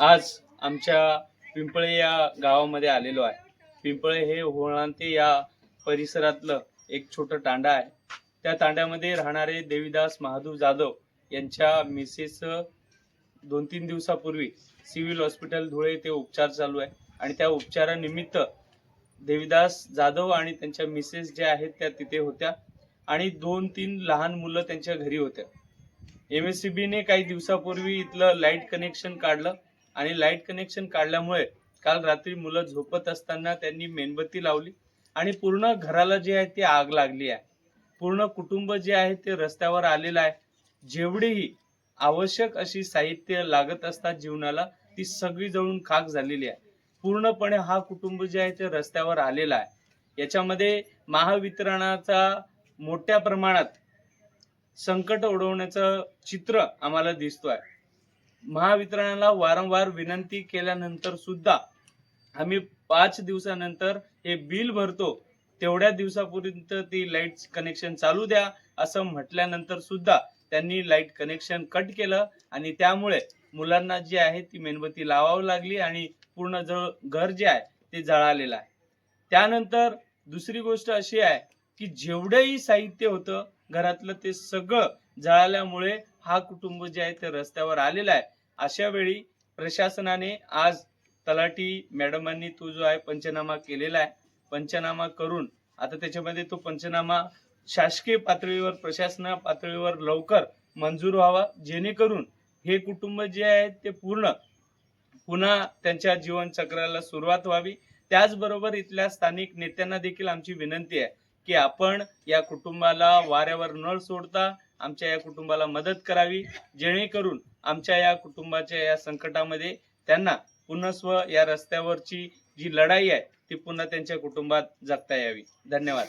आज आमच्या पिंपळे या गावामध्ये आलेलो आहे. पिंपळे हे होळांते या परिसरातलं एक छोटं तांडा आहे. त्या तांड्यामध्ये राहणारे देवीदास महादेव जाधव यांच्या मिसेस दोन तीन दिवसापूर्वी सिव्हिल हॉस्पिटल धुळे येथे उपचार चालू आहे. आणि त्या उपचारानिमित्त देवीदास जाधव आणि त्यांच्या मिसेस ज्या आहेत त्या तिथे होत्या. आणि दोन तीन लहान मुलं त्यांच्या घरी होत्या. एम एस सी बीने काही दिवसापूर्वी इथलं लाइट कनेक्शन काढलं. आणि लाइट कनेक्शन काढल्यामुळे काल रात्री मुलं झोपत असताना त्यांनी मेणबत्ती लावली आणि पूर्ण घराला जे आहे ते आग लागली आहे. पूर्ण कुटुंब जे आहे ते रस्त्यावर आलेलं आहे. जेवढीही आवश्यक अशी साहित्य लागत असतात जीवनाला ती सगळी जळून खाक झालेली आहे. पूर्णपणे हा कुटुंब जे आहे ते रस्त्यावर आलेला आहे. याच्यामध्ये महावितरणाचा मोठ्या प्रमाणात संकट ओढवण्याचं चित्र आम्हाला दिसतो आहे महावितरणाला वारंवार विनंती केल्यानंतर सुद्धा आम्ही पाच दिवसानंतर हे बिल भरतो तेवढ्या दिवसापर्यंत ती लाइट कनेक्शन चालू द्या असं म्हटल्यानंतर सुद्धा त्यांनी लाइट कनेक्शन कट केलं आणि त्यामुळे मुलांना जी आहे ती मेणबत्ती लावावी लागली आणि पूर्ण जळ घर जे आहे ते जळालेलं आहे. त्यानंतर दुसरी गोष्ट अशी आहे की जेवढंही साहित्य होतं घरातलं ते सगळं जळाल्यामुळे हा कुटुंब जे आहे ते रस्त्यावर आलेला आहे. अशा वेळी प्रशासनाने आज तलाठी मॅडमांनी तो जो आहे पंचनामा केलेला आहे. पंचनामा करून आता त्याच्यामध्ये तो पंचनामा शासकीय पातळीवर प्रशासना पातळीवर लवकर मंजूर व्हावा जेणेकरून हे कुटुंब जे आहे ते पूर्ण पुन्हा त्यांच्या जीवनचक्राला सुरुवात व्हावी. त्याचबरोबर इथल्या स्थानिक नेत्यांना देखील आमची विनंती आहे. की आपण या कुटुंबाला वाऱ्यावर न सोडता आमच्या या कुटुंबाला मदत करावी जेणेकरून आमच्या या कुटुंबाच्या या संकटामध्ये त्यांना पुनस्व या रस्त्यावरची जी लढाई आहे ती पुन्हा त्यांच्या कुटुंबात जगता यावी. धन्यवाद.